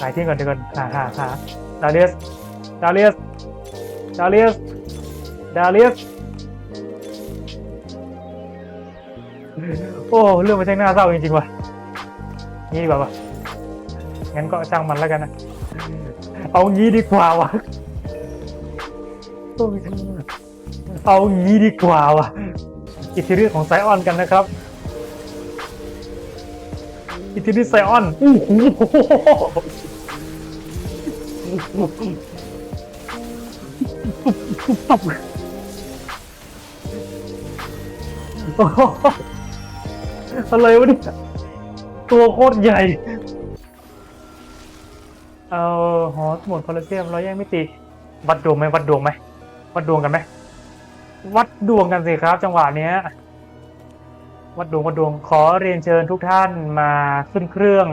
หายทิ้งก่อนเดี๋ยวก่อนหาหาหาดาเลียสดาเลียสดาเลียสดาเลียสโอ้เรื่องมันช่างน่าเศร้าจริงๆว่ะนี่ดีกว่าวะงั้นก็ช่างมันแล้วกันนะเอางี้ดีกว่าวะเอางี้ดีกว่าวะอิทธิฤทธิ์ของไซออนกันนะครับอิทธิฤทธิ์ไซออนอู้หู โอ้โหอะไรวะเนี่ยตัวโคตรใหญ่ เอาหอสมุดโพลเซียมเร้อยแยกมิติวัดดวงไหมวัดดวงไหมวัดดวงกันไหมวัดดวงกันสิครับ จังหวะเนี้ย วัดดวงวัดดวงขอเรียนเชิญทุกท่านมาขึ้นเครื่อง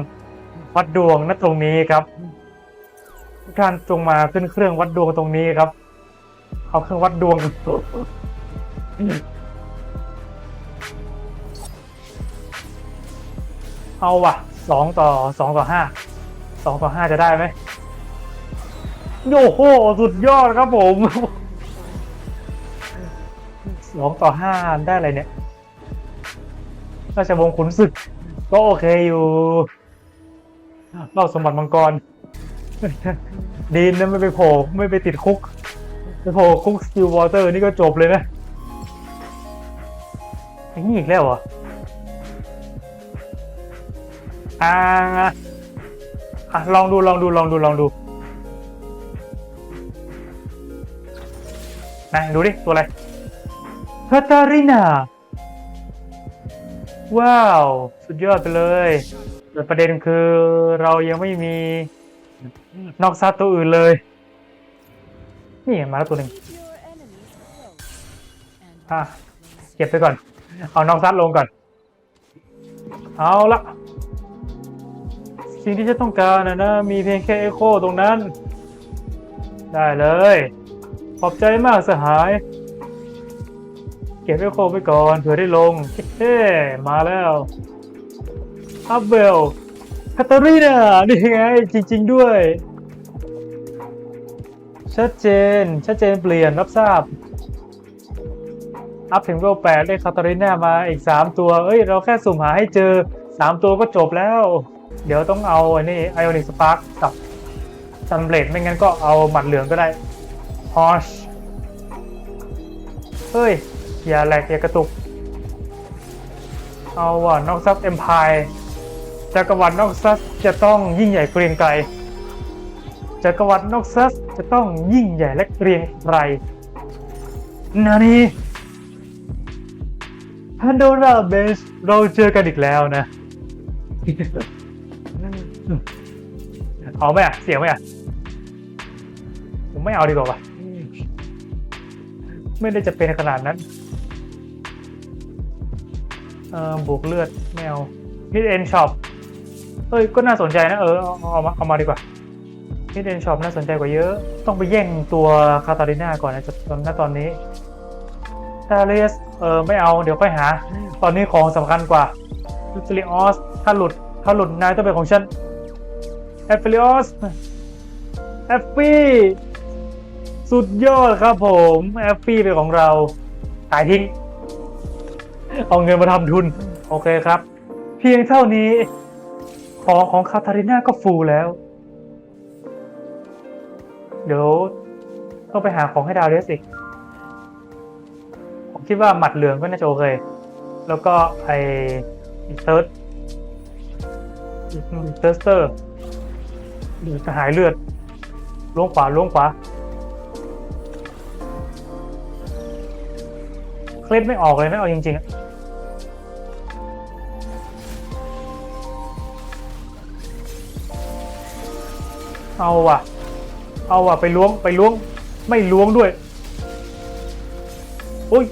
วัดดวงณตรงนี้ครับ ทุกท่านจงมาขึ้นเครื่องวัดดวงตรงนี้ครับ เอาเครื่องวัดดวง เอาว่ะสองต่อสองต่อห้าสองต่อห้าจะได้ไหมโอ้โหสุดยอดครับผมสองต่อห้าได้อะไรเนี่ยราชวงศ์ขุนศึก ก็โอเคอยู่เล่าสมบัติมังกร ดีนนะไม่ไปโผล่ไม่ไปติดคุกไปโผล่คุกสติลวอเตอร์นี่ก็จบเลยนะอ้นี่อีกแล้วเหรออ่าอะลองดูลองดูลองดูลองดูนะดูดิ ตัวอะไรคาตารินาว้าว สุดยอดไปเลยแต่ประเด็นคือเรายังไม่มี นอกซัดตัวอื่นเลย นี่มาแล้วตัวหนึ่งอะเก็บไปก่อน เอานอกซัดลงก่อน เอาละ สิ่งที่ฉันต้องการนะนะ มีเพียงแค่เอโคตรงนั้น ได้เลย ขอบใจมากสหาย เก็บเอโคไปก่อนเผื่อได้ลงเฮ้มาแล้วอัพเวล คาตารีนานี่ไงจริง ๆ ด้วย ชัดเจน ชัดเจนเปลี่ยนรับทราบ อัพถึงเวลแปดได้คาตาริน่ามาอีกสามตัว เอ้ย เราแค่สุ่มหาให้เจอสามตัวก็จบแล้ว เดี๋ยวต้องเอาอันนี้ไอออนิกสปาร์กกับซันเบลดไม่งั้นก็เอาหมัดเหลืองก็ได้ฮอชเฮ้ย อย่าแหลกอย่ากระตุก เอาว่ะนอกซัสเอ็มพาย จักรวรรดินอกซัสจะต้องยิ่งใหญ่เกรียงไกรจักรวรรดินอกซัสจะต้องยิ่งใหญ่และเกรียงไกรนานี่พันโดราเบสเราเจอกันอีกแล้วนะ เอาไหมอะ เสียงไหมอะ ผมไม่เอาดีกว่าว่ะไม่ได้จะเป็นขนาดนั้นเออบวกเลือดไม่เอามิดเอ็นช็อป เอ้ยก็น่าสนใจนะเออเอามาเอามาดีกว่ามิดเอ็นช็อปน่าสนใจกว่าเยอะ ต้องไปแย่งตัวคาตาลิน่าก่อนนะตอนณตอนนี้ดาเลสเออไม่เอาเดี๋ยวค่อยหา ตอนนี้ของสำคัญกว่าลูซิลิออสถ้าหลุดถ้าหลุดนายต้องเป็นของฉันแอฟฟิลิออสแอฟฟี่สุดยอดครับผมแอฟฟี่เป็นของเราขายทิ้ง เอาเงินมาทำทุน โอเคครับ เพียงเท่านี้ ของของคาทาริน่าก็ฟูแล้ว เดี๋ยวต้องไปหาของให้ดาวเลียสอีก ผมคิดว่าหมัดเหลืองก็น่าจะโอเค แล้วก็ไอเติร์ดเติร์สเตอร์จะหายเลือดล้วงขวาล้วงขวาเคล็ดไม่ออกเลยนะเอาจริงๆ เอาว่ะ เอาว่ะไปล้วงไปล้วง ไม่ล้วงด้วยอุ้ย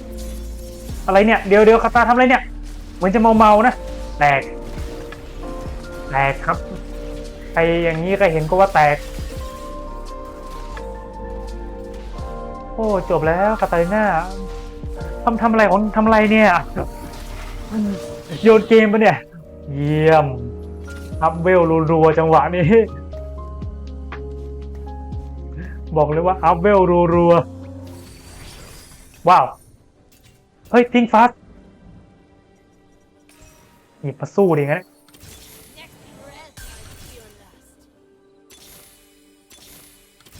อะไรเนี่ย เดี๋ยวเดี๋ยวคาตาทำอะไรเนี่ย เหมือนจะเมาเมานะแตกแตกครับใครอย่างนี้ใครเห็นก็ว่าแตก โอ้จบแล้วคาตาลิน่าทำทำอะไรของทำอะไรเนี่ยโยนเกมปะเนี่ย เยี่ยมอัพเวลรัวๆจังหวะนี้ บอกเลยว่าอัพเวลรัวๆว้าว เฮ้ยทิ้งฟาสหยิบมาสู้ดิงั้น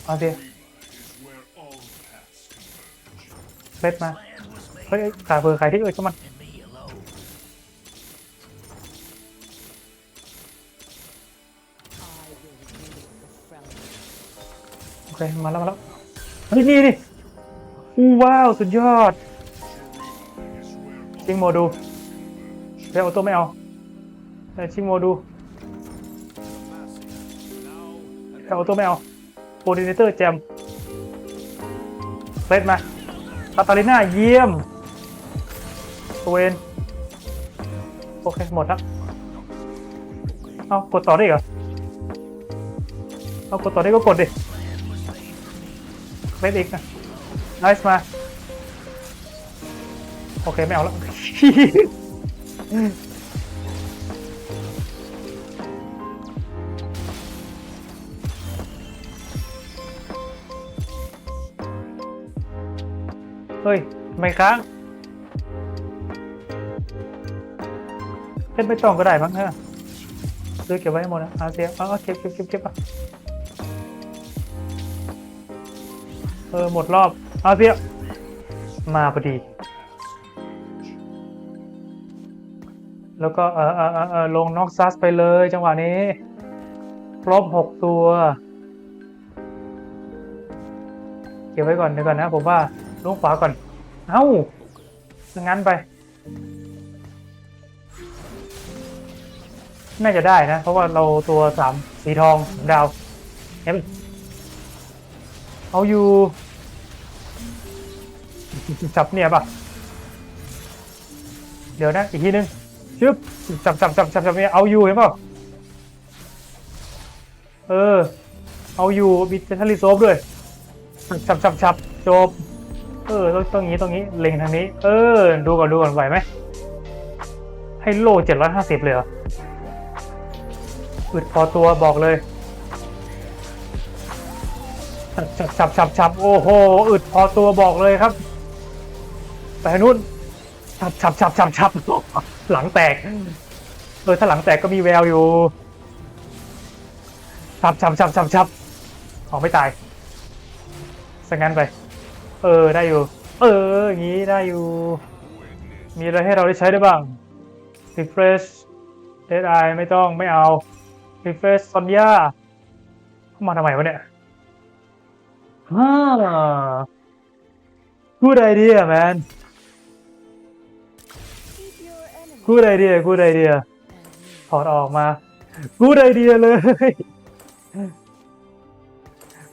เอาสิเล็ดมา เฮ้ยขาเบอร์ใครที่เอ้ยก็มัน เคมาแล้วมาแล้วเฮ้ยนี่นี่อู้ว้าวสุดยอดชิงโมดูเรียกออโต้ไม่เอาแต่ชิงโมดูเรียกออโต้ไม่เอาโ o ดิเนเตอร์แจมเซตมาคาตาลิน่าเยี่ยมตัวเวนโอเค หมดแล้วเอากดต่อได้เหรอเอากดต่อได้ก็กดดิ เล่นอีกนะไนส์มา โอเค ไม่เอาแล้วเฮ้ย ไม่ค้างเล่นไม่ต้องก็ได้มั้งฮะซื้อเก็บไว้ให้หมดนะอาเซียเอาเอาเก็บเก็บเก็บเก็บอะ เออหมดรอบอาเซียมาพอดี แล้วก็เออเออเออเออลงน็อกซัสไปเลยจังหวะนี้ ครบหกตัว เก็บไว้ก่อนเดี๋ยวก่อนนะ ผมว่าลงขวาก่อน เอ้างั้นไป น่าจะได้นะ เพราะว่าเราตัวสามสีทองดาวเอ็ม เอาอยู่ จับเนี่ยปะเดี๋ยวนะอีกทีนึงชึบจับจับจับจับจับเนี่ยเอาอยู่เห็นป่าเออ เอาอยู่มีเซนทรัลลิโซฟด้วยจับจับจับจบ เออต้องต้องงี้ตรงนี้เล็งทางนี้ เออ ดูก่อนดูก่อนไหวไหมให้โลเจ็ดร้อยห้าสิบเลยเหรออึดพอตัวบอกเลย ฉับฉับฉับฉับโอ้โหอึดพอตัวบอกเลยครับไปนู้นฉับฉับฉับฉับฉับหลังแตกเออถ้าหลังแตกก็มีแววอยู่ฉับฉับฉับฉับฉับออกไม่ตายสังั้นไป เออได้อยู่ เอออย่างนี้ได้อยู่ มีอะไรให้เราได้ใช้ได้บ้าง refresh dead eye ไม่ต้องไม่เอา refresh ซอนยาเข้ามาทำไมวะเนี่ย ฮ่า good idea man good idea good idea ถอดออกมา good idea เลย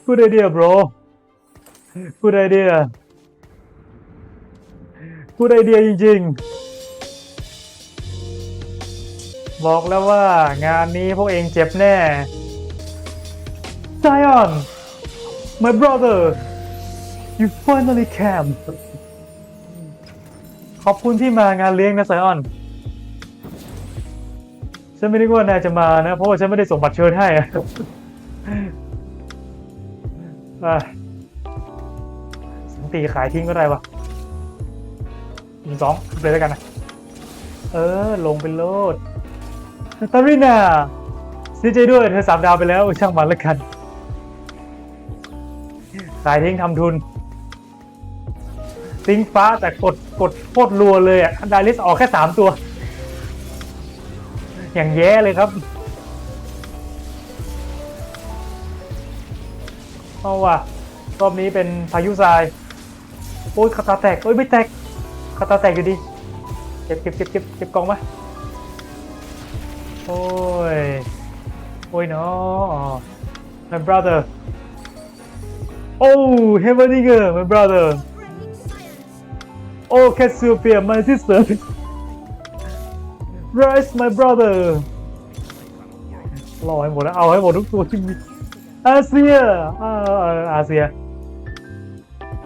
good idea bro good idea good idea จริงๆ บอกแล้วว่างานนี้พวกเองเจ็บแน่ Zion my brother you finally came ขอบคุณที่มางานเลี้ยงนะไซออน ฉันไม่นึกว่านายจะมานะ เพราะว่าฉันไม่ได้ส่งบัตรเชิญให้อะสังตีขายทิ้งก็ได้วะหนึ่งสองเลยแล้วกันนะ เออ ลงไปโลดตารินาเสียใจด้วยเธอสามดาวไปแล้วช่างมันล้วกันายทิ้งทำทุนทิ้งฟ้าแต่กดกดโคตรรัวเลยอะดาริสออกแค่สามตัว อย่างแย่เลยครับเอาว่ะรอบนี้เป็นพายุทราย โอ้ยคาตาแตกโอ้ยไม่แตกคาตาแตกอยู่ดี เก็บเก็บเก็บเก็บเก็บกล่องมาโอ้ย โอ้ยเนาะ my brother oh Heaveninger my brother oh Cassiopeia my sister Rise my brother รอให้หมดแล้วเอาให้หมดทุกตัวที่มีอาเซียอาอาเซีย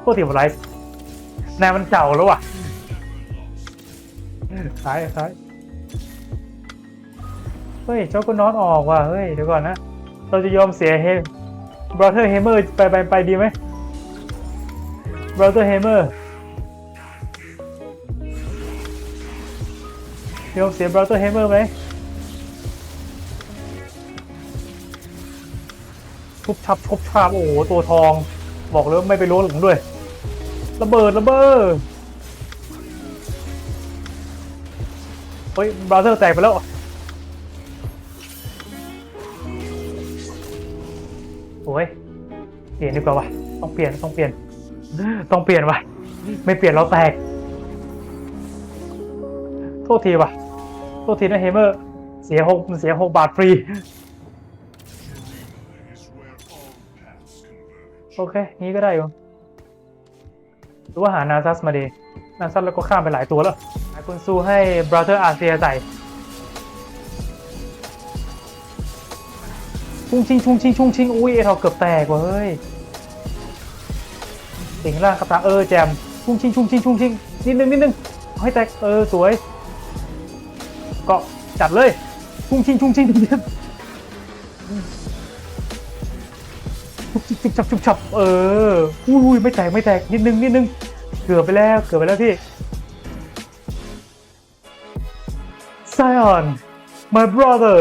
โคตรทีมไรส์นายมันเก่าแล้วว่ะขายขายเฮ้ยเจ้าก็นอนออกว่ะ เฮ้ย เดี๋ยวก่อนนะ เราจะยอมเสียเฮ บราเธอร์เฮเมอร์ไปไปไปดีไหมบราเธอร์เฮเมอร์ยอมเสียบราเธอร์เฮเมอร์ไหมทุบชับทุบชาบโอ้โห ตัวทอง บอกเลยไม่ไปล้หลังด้วย ระเบิด ระเบิด เฮ้ย บราเธอร์แตกไปแล้ว อ้ยเปลี่ยนดีกว่าวะต้องเปลี่ยนต้องเปลี่ยน ต้องเปลี่ยนวะไม่เปลี่ยนเราแตก โทษทีวะโทษทีนะเฮเมอร์ เสียหกเสียหกบาทฟรี โอเค นี้ก็ได้อยู่หรือว่าหานาซัสมาดีนาซัสแล้วก็ข้ามไปหลายตัวแล้วหาคุณซูให้บราเธอร์อาเซียใส่ ชุ่งชิงชุ่งชิงชุ่งชิงอุ้ยเอทอเกือบแตกว่ะเฮ้ยสิงล่างกระตาเออแจมชุ่งชิงชุ่งชิงชุ่งชิงนิดนึงนิดนึงให้แตกเออสวย ก็จัดเลยชุ่งชิงชุ่งชิงนิดนึงชุบชุบชับชุบชับเอออุ้ยไม่แตกไม่แตกนิดนึงนิดนึงเกือบไปแล้วเกือบไปแล้วพี่ Zion my brother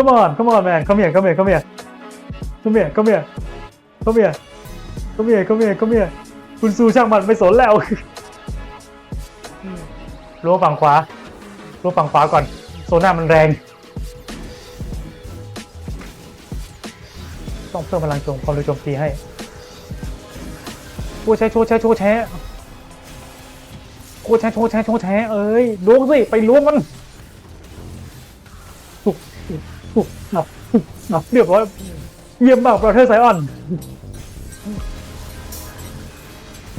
Come on, come on, man. Come here, come here, come here. Come here, come here. Come here. Come here, come here, come here. คุณซูช่างมันไม่สนแล้วรั้วฝั่งขวารั้วฝั่งขวาก่อน โซน่ามันแรง ต้องเพิ่มพลังโจมความเร็วโจมตีให้โชว์แชร์โชว์แชร์โชว์แชร์โชว์แชร์โชว์แชร์โชว์แชร์เอ้ยล้วงสิ ไปล้วงมันถู หนับถูกหนับเรียบร้อยเยี่ยมมากประเทศไซออน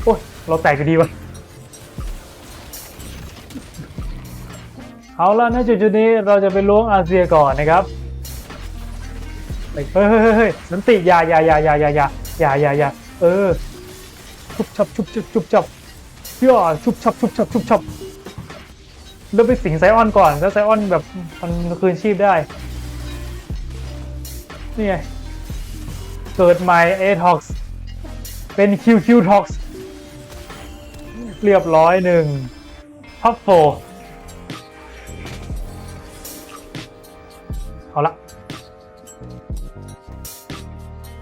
โอ้ย เราแตกกันดีวะเอาละนจุดจุดนี้เราจะไปล้วงอาเซียก่อนนะครับเฮ้ยเฮ้ยเฮ้ยเฮ้ยนันติยายายายายายายายายาเออ ชุบชับชุบชุบชุบชับย่อชุบชับชุบชับชุบชับเริ่มไปสิงไซออนก่อน แล้วไซออนแบบมันคืนชีพได้ นี่ไง เกิดใหม่เอท็อกซ์เป็นคิวคิวทอกซ์เรียบร้อยหนึ่งพัฟโฟเอาละ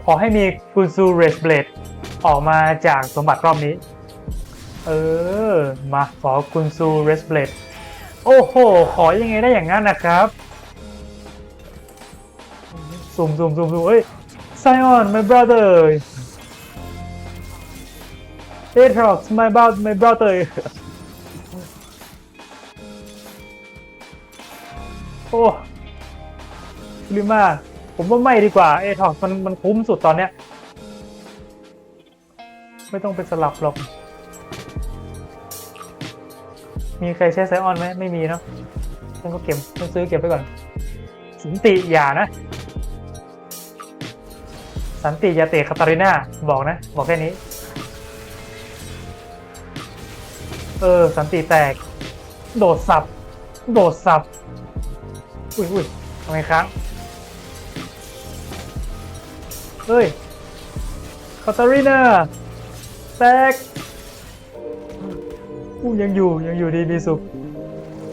ขอให้มีกุนซูเรสเบลดออกมาจากสมบัติรอบนี้ เออ มาขอกุนซูเรสเบลดโอ้โห ขอยังไงได้อย่างนั้นนะครับ ซูมซูมซูมซูมเฮ้ย Zion my brother Atrox my brother my brother โอ้ลิมาผมว่าไม่ดีกว่า Atrox มันมันคุ้มสุดตอนเนี้ย ไม่ต้องไปสลับหรอก มีใครใช้ไซออนไหมไม่มีเนาะฉันก็เก็บฉันซื้อเก็บไปก่อนสันติอย่านะ สันติยาเตะคาตาริน่าบอกนะ บอกแค่นี้ เออ สันติแตก โดดสับ โดดสับ อุ้ยอุ้ยทำไมครับเฮ้ยคาตาริน่าแตกอู้ยังอยู่ยังอยู่ดีมีสุข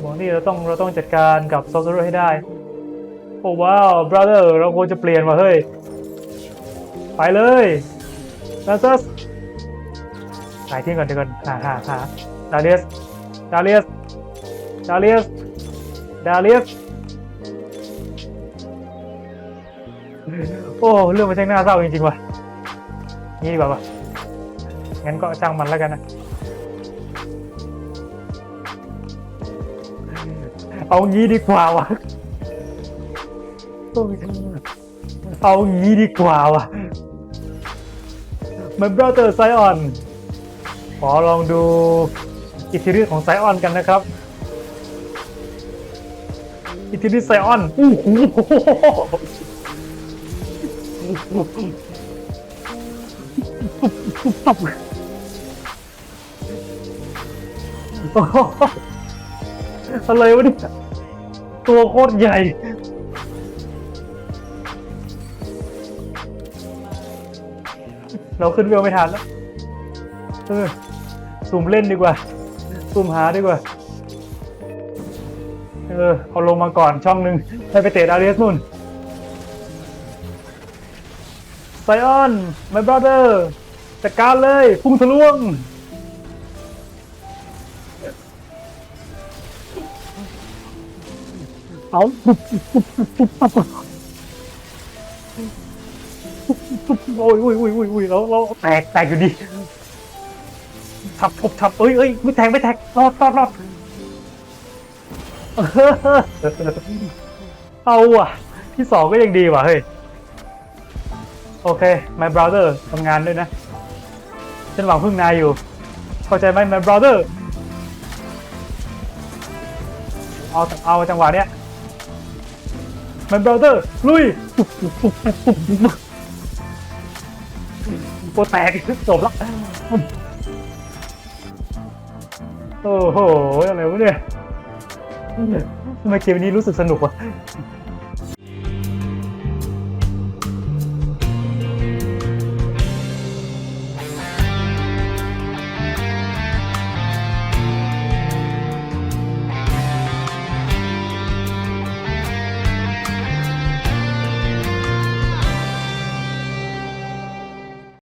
บอกนี่เราต้องเราต้องจัดการกับซอสเซอร์ให้ได้ โอ้ว้าว brother เราควรจะเปลี่ยนว่ะเฮ้ย ไปเลยนาซัสหายทิ้งก่อนเดี๋ยวก่อนหาหาหาดาเลียสดาเลียสดาเลียสดาเลียสโอ้เรื่องมันช่างน่าเศร้าจริงๆว่ะนี่ดีกว่าป่ะงั้นก็ช่างมันแล้วกันนะเอางี้ดีกว่าวะเอางี้ดีกว่าวะ My brother Zion ขอลองดูอิทธิฤทธิ์ของไซออนกันนะครับ อิทธิฤทธิ์ไซออนอู้หูอะไรวะเนี่ยตัวโคตรใหญ่ เราขึ้นเวลไม่ทันแล้วเออซูมเล่นดีกว่าซูมหาดีกว่า เออเอาลงมาก่อนช่องหนึ่งให้ไปเตะอารีสนู่นไซออน my brother จัดการเลย พุ่งทะลวง เอาปุ๊บปุ๊บปุ๊บปุ๊บปุ๊บ โอ้ยโอ้ยโอ้ยโอ้ยโอ้ยแล้วเราแตกแตกอยู่ดีทับทับทับเอ้ยเอ้ยไม่แทงไม่แทงรอดรอดรอดเออเอาอะ ที่สองก็ยังดีว่ะเฮ้ย โอเค my brother ทำงานด้วยนะฉันหวังพึ่งนายอยู่ เข้าใจไหม my brother เอาเอาจังหวะเนี้ย my brother ลุย โปแตกจบแล้วโอ้โห อะไรวะเนี่ยทำไมเกมนี้รู้สึกสนุกวะ